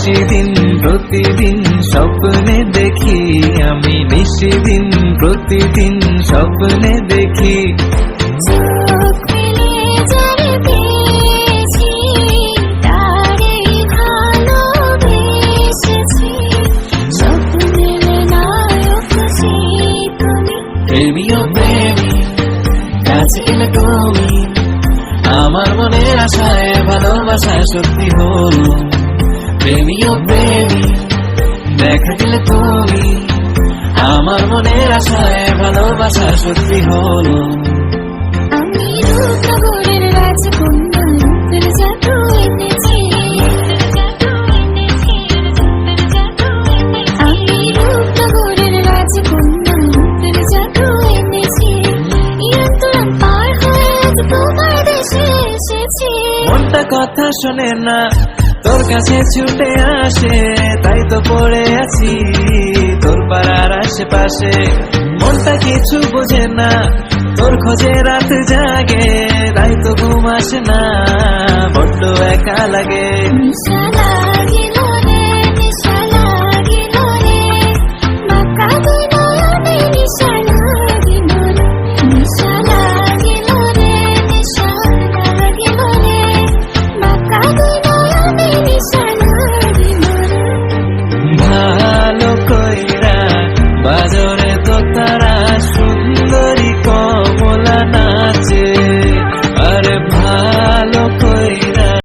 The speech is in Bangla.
নিশিদিন প্রতিদিন স্বপ্নে দেখি আমি। নিশিদিন প্রতিদিন স্বপ্নে দেখি। কাছে এলে তুমি। আমার মনের আশায় ভালোবাসায় সত্যি হলো প্রেমীয় প্রেমী দেখা দিলে তুমি আমার মনের আশায় ভালোবাসা সত্যি হলো। আমি রূপনগরের রাজকন্যা রূপের জাদু এনেছি। আমি রূপনগরের রাজকন্যা রূপের জাদু এনেছি। ইয়ান্তরাম পার হয়ে তোমার দেশে এসেছি। মনটা কথা শোনে না তোর কাছে ছুটে আসে, তাই তো পড়ে আছি। তোর পাড়ার আশেপাশে মনটা কিছু বোঝে না। তোর খোঁজে রাত জাগে, তাই তো ঘুম আসে না। বড্ড একা লাগে। Thank you.